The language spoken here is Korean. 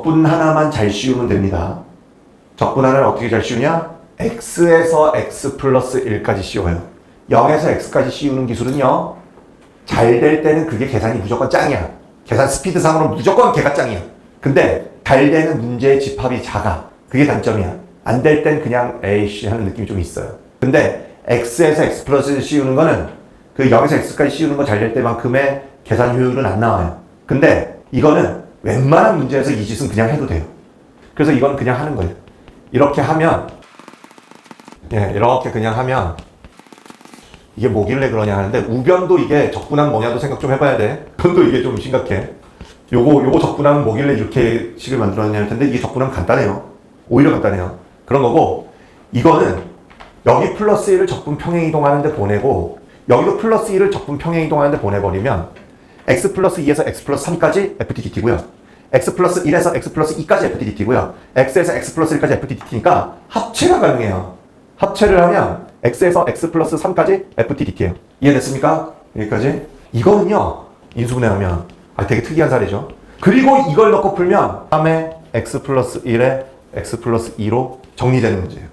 적분 하나만 잘 씌우면 됩니다. 적분 하나를 어떻게 잘 씌우냐? x에서 x 플러스 1까지 씌워요. 0에서 x까지 씌우는 기술은요. 잘 될 때는 그게 계산이 무조건 짱이야. 계산 스피드상으로 무조건 걔가 짱이야. 근데 잘 되는 문제의 집합이 작아. 그게 단점이야. 안 될 땐 그냥 에이씨 하는 느낌이 좀 있어요. 근데 x에서 x 플러스 씌우는 거는 그 0에서 x까지 씌우는 거 잘 될 때만큼의 계산 효율은 안 나와요. 근데 이거는 웬만한 문제에서 이 짓은 그냥 해도 돼요. 그래서 이건 그냥 하는 거예요. 이렇게 하면 예, 이렇게 그냥 하면 이게 뭐길래 그러냐 하는데 우변도 이게 적분하면 뭐냐도 생각 좀 해봐야 돼. 그건도 이게 좀 심각해. 요거 요거 적분하면 뭐길래 이렇게 식을 만들었냐 할 텐데 이게 적분하면 간단해요. 오히려 간단해요. 그런 거고 이거는 여기 플러스 1을 적분 평행 이동하는데 보내고 여기도 플러스 1을 적분 평행 이동하는데 보내버리면 x 플러스 2에서 x 플러스 3까지 ftdt고요. x 플러스 1에서 x 플러스 2까지 ftdt고요. x에서 x 플러스 1까지 ftdt니까 합체가 가능해요. 합체를 하면 x에서 x 플러스 3까지 ftdt예요. 이해됐습니까? 여기까지? 이거는요. 인수분해 하면 아, 되게 특이한 사례죠. 그리고 이걸 넣고 풀면 3에 x 플러스 1에 x 플러스 2로 정리되는 문제예요.